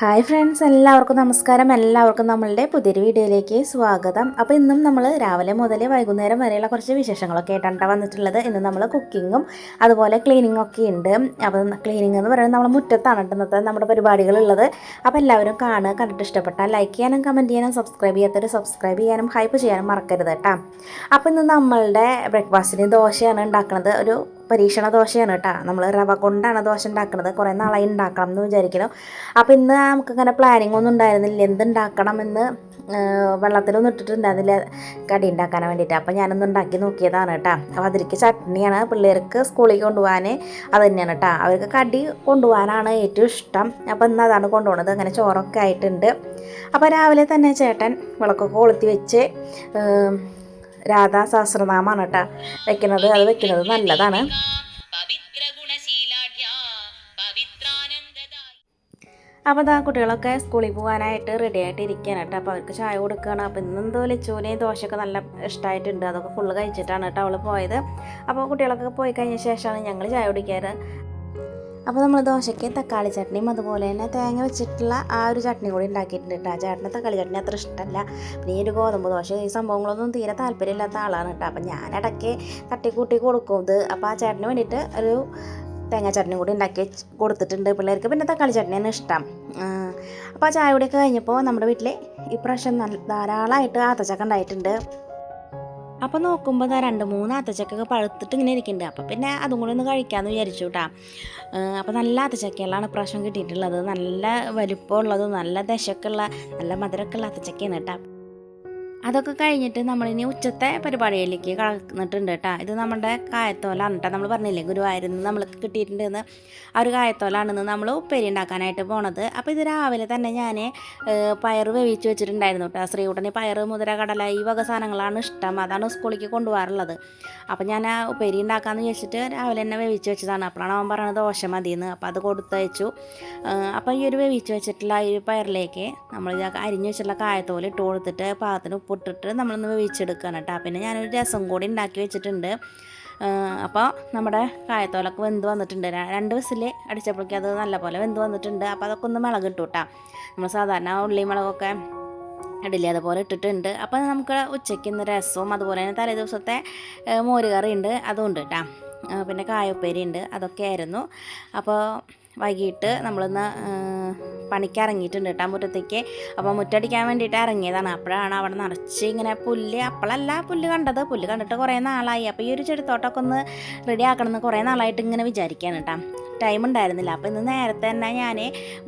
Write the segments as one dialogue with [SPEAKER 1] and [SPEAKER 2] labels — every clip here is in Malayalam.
[SPEAKER 1] ഹായ് ഫ്രണ്ട്സ് എല്ലാവർക്കും നമസ്കാരം. എല്ലാവർക്കും നമ്മളുടെ പുതിയൊരു വീഡിയോയിലേക്ക് സ്വാഗതം. അപ്പോൾ ഇന്നും നമ്മൾ രാവിലെ മുതൽ വൈകുന്നേരം വരെയുള്ള കുറച്ച് വിശേഷങ്ങളൊക്കെ ആയിട്ടാണ് വന്നിട്ടുള്ളത്. ഇന്ന് നമ്മൾ കുക്കിങ്ങും അതുപോലെ ക്ലീനിങ്ങും ഒക്കെ ഉണ്ട്. അപ്പോൾ ക്ലീനിങ് എന്ന് പറയുന്നത് നമ്മൾ മുറ്റത്താണ് ഇന്നത്തെ നമ്മുടെ പരിപാടികളുള്ളത്. അപ്പോൾ എല്ലാവരും കാണുക കണ്ടിട്ട് ഇഷ്ടപ്പെട്ടാൽ ലൈക്ക് ചെയ്യാനും കമന്റ് ചെയ്യാനും സബ്സ്ക്രൈബ് ചെയ്യാത്തൊരു സബ്സ്ക്രൈബ് ചെയ്യാനും ഹൈപ്പ് ചെയ്യാനും മറക്കരുത് കേട്ടോ. അപ്പോൾ ഇന്ന് നമ്മളുടെ ബ്രേക്ക്ഫാസ്റ്റിന് ദോശയാണ് ഉണ്ടാക്കുന്നത്. ഒരു പരീക്ഷണ ദോശയാണ് കേട്ടോ. നമ്മൾ റവ കൊണ്ടാണ് ദോശ ഉണ്ടാക്കുന്നത് കുറേ നാളായി ഉണ്ടാക്കണം എന്ന് വിചാരിക്കുന്നു. അപ്പോൾ ഇന്ന് നമുക്കിങ്ങനെ പ്ലാനിങ് ഒന്നും ഉണ്ടായിരുന്നില്ല. എന്തുണ്ടാക്കണം എന്ന് വെള്ളത്തിലൊന്നും ഇട്ടിട്ടുണ്ടായിരുന്നില്ല കടി ഉണ്ടാക്കാൻ വേണ്ടിയിട്ട്. അപ്പോൾ ഞാനൊന്ന് ഉണ്ടാക്കി നോക്കിയതാണ് കേട്ടോ. അപ്പോൾ അതിലേക്ക് ചട്നിയാണ് പിള്ളേർക്ക് സ്കൂളിൽ കൊണ്ടുപോകാൻ അത് തന്നെയാണ് കേട്ടോ. അവർക്ക് കടി കൊണ്ടുപോകാനാണ് ഏറ്റവും ഇഷ്ടം. അപ്പോൾ ഇന്ന് അതാണ് കൊണ്ടുപോകുന്നത്. അങ്ങനെ ചോറൊക്കെ ആയിട്ടുണ്ട്. അപ്പോൾ രാവിലെ തന്നെ ചേട്ടൻ വിളക്കൊക്കെ കൊളുത്തി വെച്ച് രാധാ സഹസ്രനാമാണ് കേട്ടോ വെക്കുന്നത്. അത് വെക്കുന്നത് നല്ലതാണ്. അപ്പോൾ അതാ കുട്ടികളൊക്കെ സ്കൂളിൽ പോകാനായിട്ട് റെഡി ആയിട്ട് ഇരിക്കുകയാണ് കേട്ടോ. അപ്പോൾ അവർക്ക് ചായ കൊടുക്കുകയാണ്. അപ്പോൾ ഇന്നെന്തോ ചൂനയും ദോശയൊക്കെ നല്ല ഇഷ്ടമായിട്ടുണ്ട് അതൊക്കെ ഫുള്ള് കഴിച്ചിട്ടാണ് കേട്ടോ അവൾ പോയത്. അപ്പോൾ കുട്ടികളൊക്കെ പോയി കഴിഞ്ഞ ശേഷമാണ് ഞങ്ങൾ ചായ കുടിക്കാറ്. അപ്പോൾ നമ്മൾ ദോശയ്ക്ക് തക്കാളി ചട്നിയും അതുപോലെ തന്നെ തേങ്ങ വെച്ചിട്ടുള്ള ആ ഒരു ചട്നി കൂടി ഉണ്ടാക്കിയിട്ടുണ്ട് കേട്ടോ ചേട്ടന് തക്കാളി ചട്നി അത്ര ഇഷ്ടമല്ല പിന്നെ ഈ ഒരു ഗോതമ്പ് ദോശ ഈ സംഭവങ്ങളൊന്നും തീരെ താല്പര്യമില്ലാത്ത ആളാണ് കേട്ടോ അപ്പം ഞാൻ ഇടയ്ക്ക് തട്ടിക്കൂട്ടി കൊടുക്കും ഇത്. അപ്പോൾ ആ ചേട്ടന് വേണ്ടിയിട്ട് ഒരു തേങ്ങ ചട്നി കൂടി ഉണ്ടാക്കി കൊടുത്തിട്ടുണ്ട് പിള്ളേർക്ക്. പിന്നെ തക്കാളി ചട്നിയാണ് ഇഷ്ടം. അപ്പോൾ ആ ചായ കൂടിയൊക്കെ കഴിഞ്ഞപ്പോൾ നമ്മുടെ വീട്ടിൽ ഇപ്രാവശ്യം നല്ല ധാരാളമായിട്ട് ആത്തച്ചക്ക ഉണ്ടായിട്ടുണ്ട്. അപ്പോൾ നോക്കുമ്പോൾ ഇതാ രണ്ട് മൂന്ന് അത്തച്ചക്കൊക്കെ പഴുത്തിട്ട് ഇങ്ങനെ ഇരിക്കുന്നുണ്ട് അപ്പോൾ പിന്നെ അതും കൂടെ ഒന്ന് കഴിക്കാമെന്ന് വിചാരിച്ചു കേട്ടോ അപ്പോൾ നല്ല അത്തച്ചക്കയിലാണ് ഇപ്രാവശ്യം കിട്ടിയിട്ടുള്ളത്. നല്ല വലിപ്പമുള്ളതും നല്ല ദശക്കുള്ള നല്ല മധുരമൊക്കെ ഉള്ള അത്തച്ചക്കയാണ് കേട്ടോ അതൊക്കെ കഴിഞ്ഞിട്ട് നമ്മളിനി ഉച്ചത്തെ പരിപാടിയിലേക്ക് കടന്നിട്ടുണ്ട് കേട്ടോ ഇത് നമ്മുടെ കായത്തോലാണ് കേട്ടോ നമ്മൾ പറഞ്ഞില്ലേ ഗുരുവായൂരിൽ നിന്ന് നമ്മൾ കിട്ടിയിട്ടുണ്ടെന്ന്. ആ ഒരു കായത്തോലാണെന്ന് നമ്മൾ ഉപ്പേരി ഉണ്ടാക്കാനായിട്ട് പോണത്. അപ്പോൾ ഇത് രാവിലെ തന്നെ ഞാൻ പയർ വേവിച്ച് വെച്ചിട്ടുണ്ടായിരുന്നു കേട്ടോ ശ്രീകുട്ടന് പയർ മുതിര കടല ഈ വക സാധനങ്ങളാണ് ഇഷ്ടം. അതാണ് സ്കൂളിലേക്ക് കൊണ്ടുപോകാറുള്ളത്. അപ്പോൾ ഞാൻ ആ ഉപ്പേരി ഉണ്ടാക്കാമെന്ന് വെച്ചിട്ട് രാവിലെ തന്നെ വേവിച്ച് വെച്ചതാണ്. അപ്പോഴാണ് അവൻ പറയുന്നത് ദോശ മതിയെന്ന്. അപ്പോൾ അത് കൊടുത്തയച്ചു. അപ്പോൾ ഈ ഒരു വേവിച്ച് വെച്ചിട്ടുള്ള ഈ പയറിലേക്ക് നമ്മൾ അരിഞ്ഞ് വെച്ചിട്ടുള്ള കായത്തോൽ ഇട്ട് കൊടുത്തിട്ട് പാകത്തിന് ഉപ്പ് ഉപ്പിട്ടിട്ട് നമ്മളൊന്ന് വേവിച്ചെടുക്കുകയാണ് കേട്ടോ. പിന്നെ ഞാനൊരു രസം കൂടി ഉണ്ടാക്കി വെച്ചിട്ടുണ്ട്. അപ്പോൾ നമ്മുടെ കായത്തോലൊക്കെ വെന്ത് വന്നിട്ടുണ്ട്. രണ്ട് വിസിൽ അടിച്ചപ്പോഴേക്കും അത് നല്ലപോലെ വെന്ത് വന്നിട്ടുണ്ട്. അപ്പോൾ അതൊക്കെ ഒന്ന് മുളക് ഇട്ടു കേട്ടോ. നമ്മൾ സാധാരണ ഉള്ളി മുളകൊക്കെ ഇടില്ല അതുപോലെ ഇട്ടിട്ടുണ്ട്. അപ്പോൾ നമുക്ക് ഉച്ചയ്ക്ക് ഇന്ന് രസവും അതുപോലെ തന്നെ തലേ ദിവസത്തെ മോരുകറി ഉണ്ട് അതും ഉണ്ട് കേട്ടോ. പിന്നെ കായുപ്പേരി ഉണ്ട് അതൊക്കെ ആയിരുന്നു. അപ്പോൾ വൈകിട്ട് നമ്മളിന്ന് പണിക്ക് ഇറങ്ങിയിട്ടുണ്ട് കേട്ടോ മുറ്റത്തേക്ക്. അപ്പോൾ മുറ്റടിക്കാൻ വേണ്ടിയിട്ട് ഇറങ്ങിയതാണ്. അപ്പോഴാണ് അവിടെ നിറച്ച് ഇങ്ങനെ പുല്ല്. അപ്പോഴല്ല പുല്ല് കണ്ടത്. പുല്ല് കണ്ടിട്ട് കുറേ നാളായി. അപ്പോൾ ഈ ഒരു ചെടിത്തോട്ടമൊക്കെ ഒന്ന് റെഡി ആക്കണമെന്ന് കുറേ നാളായിട്ട് ഇങ്ങനെ വിചാരിക്കുകയാണ് കേട്ടോ. ടൈം ഉണ്ടായിരുന്നില്ല. അപ്പോൾ ഇന്ന് നേരത്തെ തന്നെ ഞാൻ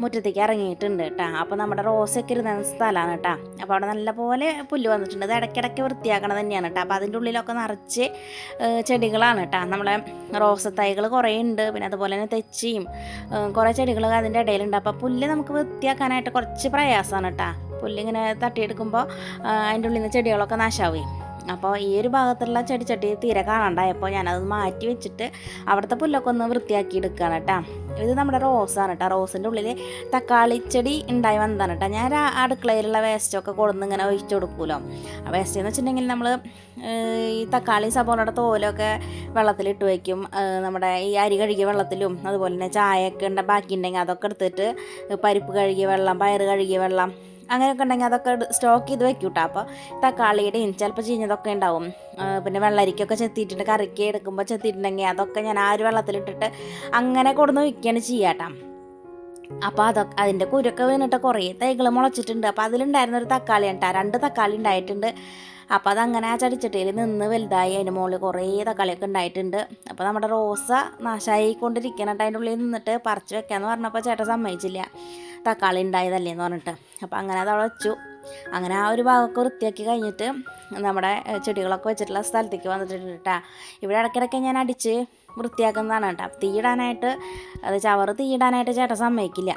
[SPEAKER 1] മുറ്റത്തേക്ക് ഇറങ്ങിയിട്ടുണ്ട് കേട്ടോ അപ്പോൾ നമ്മുടെ റോസൊക്കെ ഇരുന്ന സ്ഥലമാണ് കേട്ടോ അപ്പോൾ അവിടെ നല്ലപോലെ പുല്ല് വന്നിട്ടുണ്ട്. അത് ഇടയ്ക്കിടയ്ക്ക് വൃത്തിയാക്കണം തന്നെയാണ് കേട്ടോ അപ്പോൾ അതിന്റെ ഉള്ളിലൊക്കെ നിറച്ച് ചെടികളാണ് കേട്ടോ നമ്മളെ റോസ് തൈകൾ കുറേ ഉണ്ട് പിന്നെ അതുപോലെ തന്നെ തെച്ചിയും കുറേ ചെടികൾ അതിന്റെ ഇടയിലുണ്ട്. അപ്പോൾ പുല്ല് നമുക്ക് വൃത്തിയാക്കാനായിട്ട് കുറച്ച് പ്രയാസമാണ് കേട്ടോ പുല്ലിങ്ങനെ തട്ടിയെടുക്കുമ്പോൾ അതിന്റെ ഉള്ളിൽ നിന്ന് ചെടികളൊക്കെ നാശാവുകയും അപ്പോൾ ഈ ഒരു ഭാഗത്തുള്ള ചെടിച്ചട്ടി തീരെ കാണണ്ടായപ്പോൾ ഞാനത് മാറ്റി വെച്ചിട്ട് അവിടുത്തെ പുല്ലൊക്കെ ഒന്ന് വൃത്തിയാക്കി എടുക്കുകയാണ് കേട്ടോ. ഇത് നമ്മുടെ റോസാണ് കേട്ടോ. റോസിന്റെ ഉള്ളിൽ തക്കാളി ചെടി ഉണ്ടായി വന്നതാണ് കേട്ടോ. ഞാൻ അടുക്കളയിലുള്ള വേസ്റ്റൊക്കെ കൊടുന്ന് ഇങ്ങനെ ഒഴിച്ചു കൊടുക്കുമല്ലോ ആ വേസ്റ്റ് എന്ന് വെച്ചിട്ടുണ്ടെങ്കിൽ നമ്മൾ ഈ തക്കാളി സബോളയുടെ തോലൊക്കെ വെള്ളത്തിലിട്ട് വയ്ക്കും. നമ്മുടെ ഈ അരി കഴുകിയ വെള്ളത്തിലും അതുപോലെ തന്നെ ചായയൊക്കെ ഉണ്ട് ബാക്കി ഉണ്ടെങ്കിൽ അതൊക്കെ എടുത്തിട്ട് പരിപ്പ് കഴുകിയ വെള്ളം പയർ കഴുകിയ വെള്ളം അങ്ങനെയൊക്കെ ഉണ്ടെങ്കിൽ അതൊക്കെ സ്റ്റോക്ക് ചെയ്ത് വെക്കും കേട്ടോ അപ്പോൾ തക്കാളിയുടെയും ചിലപ്പോൾ ചീഞ്ഞതൊക്കെ ഉണ്ടാവും. പിന്നെ വെള്ളരിക്കൊക്കെ ചെത്തിയിട്ടുണ്ട്. കറിക്ക് എടുക്കുമ്പോൾ ചെത്തിയിട്ടുണ്ടെങ്കിൽ അതൊക്കെ ഞാൻ ആ ഒരു വെള്ളത്തിലിട്ടിട്ട് അങ്ങനെ കൊടുന്ന് വയ്ക്കുകയാണ് ചെയ്യാട്ടോ. അപ്പോൾ അതൊക്കെ അതിന്റെ കുരൊക്കെ വീണിട്ട് കുറേ തൈകൾ മുളച്ചിട്ടുണ്ട്. അപ്പോൾ അതിലുണ്ടായിരുന്ന ഒരു തക്കാളി ഉണ്ടാ രണ്ട് തക്കാളി ഉണ്ടായിട്ടുണ്ട്. അപ്പോൾ അതങ്ങനെ ആ ചടിച്ചട്ടിയിൽ നിന്ന് വലുതായി അതിന് മുകളിൽ കുറേ തക്കാളിയൊക്കെ ഉണ്ടായിട്ടുണ്ട്. അപ്പോൾ നമ്മുടെ റോസ നാശമായിക്കൊണ്ടിരിക്കണം അതിന്റെ ഉള്ളിൽ നിന്നിട്ട് പറിച്ച് വെക്കാമെന്ന് പറഞ്ഞപ്പോൾ ചേട്ടൻ സമ്മതിച്ചില്ല. തക്കാളി ഉണ്ടായതല്ലേ എന്ന് പറഞ്ഞിട്ട്. അപ്പോൾ അങ്ങനെ അത് അവിടെ വെച്ചു. അങ്ങനെ ആ ഒരു ഭാഗമൊക്കെ വൃത്തിയാക്കി കഴിഞ്ഞിട്ട് നമ്മുടെ ചെടികളൊക്കെ വെച്ചിട്ടുള്ള സ്ഥലത്തേക്ക് വന്നിട്ടുണ്ട് കേട്ടോ. ഇവിടെ ഇടയ്ക്കിടയ്ക്ക് ഞാൻ അടിച്ച് വൃത്തിയാക്കുന്നതാണ് കേട്ടോ. തീയിടാനായിട്ട് അത് ചവറ് തീയിടാനായിട്ട് ചേട്ടൻ സമ്മതിക്കില്ല.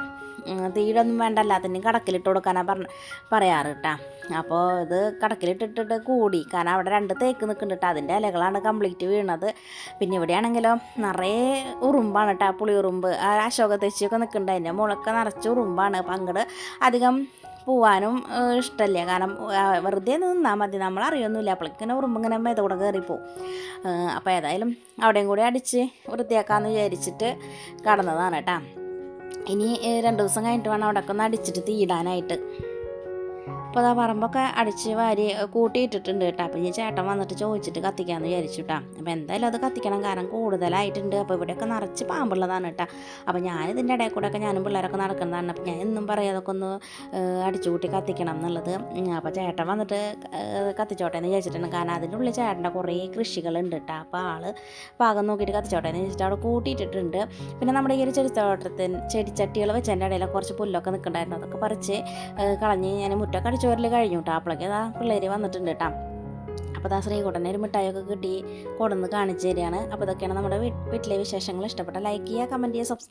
[SPEAKER 1] തീയിടൊന്നും വേണ്ട എല്ലാത്തിനും കടക്കിലിട്ട് കൊടുക്കാനാണ് പറഞ്ഞ പറയാറ് കേട്ടോ അപ്പോൾ ഇത് കടക്കിലിട്ടിട്ടിട്ട് കൂടി. കാരണം അവിടെ രണ്ട് തേക്ക് നിൽക്കുന്നുണ്ട് കേട്ടോ അതിന്റെ ഇലകളാണ് കംപ്ലീറ്റ് വീണത്. പിന്നെ ഇവിടെയാണെങ്കിലോ നിറയെ ഉറുമ്പാണ് കേട്ടോ പുളി ഉറുമ്പ് ആ അശോക തെച്ചിയൊക്കെ നിൽക്കുന്നുണ്ട് അതിന്റെ മുളൊക്കെ നിറച്ച് ഉറുമ്പാണ്. അപ്പം അങ്ങോട്ട് അധികം പോവാനും ഇഷ്ടമല്ല കാരണം വെറുതെ നിന്നാൽ മതി. നമ്മൾ അറിയൊന്നുമില്ല. അപ്പോഴേക്കിങ്ങനെ ഉറുമ്പിങ്ങനെ മേതകൂടെ കയറിപ്പോവും അപ്പോൾ ഏതായാലും അവിടെയും കൂടി അടിച്ച് വൃത്തിയാക്കാമെന്ന് വിചാരിച്ചിട്ട് കടന്നതാണ് കേട്ടോ ഇനി രണ്ട് ദിവസം കഴിഞ്ഞിട്ട് വേണം അവിടെയൊക്കെ ഒന്ന് അടിച്ചിട്ട് തീടാനായിട്ട് അപ്പോൾ അതാ പറമ്പൊക്കെ അടിച്ച് വാരി കൂട്ടിയിട്ടിട്ടുണ്ട് കേട്ടോ. അപ്പോൾ ഇനി ചേട്ടൻ വന്നിട്ട് ചോദിച്ചിട്ട് കത്തിക്കാമെന്ന് വിചാരിച്ചു കേട്ടോ അപ്പോൾ എന്തായാലും അത് കത്തിക്കണം. കാരണം കൂടുതലായിട്ടുണ്ട്. അപ്പോൾ ഇവിടെയൊക്കെ നിറച്ച് പാമ്പുള്ളതാണ് കേട്ടോ അപ്പോൾ ഞാനിതിന്റെ ഇടയിൽ കൂടെ ഒക്കെ ഞാനും പിള്ളേരൊക്കെ നടക്കുന്നതാണ്. അപ്പോൾ ഞാൻ എന്നും പറയാം അതൊക്കെ ഒന്ന് അടിച്ചു കൂട്ടി കത്തിക്കണം എന്നുള്ളത്. അപ്പോൾ ചേട്ടൻ വന്നിട്ട് കത്തിച്ചോട്ടെ എന്ന് വിചാരിച്ചിട്ടുണ്ട്. കാരണം അതിന്റെ ഉള്ളിൽ ചേട്ടന്റെ കുറേ കൃഷികളുണ്ട് കേട്ടോ അപ്പോൾ ആൾ പാകം നോക്കിയിട്ട് കത്തിച്ചോട്ടെ എന്ന് വെച്ചിട്ട് അവിടെ കൂട്ടിയിട്ടിട്ടുണ്ട്. പിന്നെ നമ്മുടെ ഈ ഒരു ചെടിത്തോട്ടത്തിന് ചെടിച്ചട്ടികൾ വെച്ചതിന്റെ ഇടയിൽ കുറച്ച് പുല്ലൊക്കെ നിൽക്കണ്ടായിരുന്നു. അതൊക്കെ പറിച്ച് കളഞ്ഞ് ഞാൻ മുറ്റൊക്കെ അടിച്ചു വരൽ കഴിഞ്ഞു കേട്ടോ അപ്പോഴേക്ക് അതാ പിള്ളേർ വന്നിട്ടുണ്ട് കേട്ടോ അപ്പോൾ അതാ ശ്രീകുട്ടനെ ഒരു മിഠായിയൊക്കെ കിട്ടി കൊടുന്ന് കാണിച്ചു തരികയാണ്. അപ്പോൾ ഇതൊക്കെയാണ് നമ്മുടെ വീട്ടിലെ വിശേഷങ്ങൾ. ഇഷ്ടപ്പെട്ട ലൈക്ക് ചെയ്യുക കമന്റ് ചെയ്യുക സബ്സ്ക്രൈബ്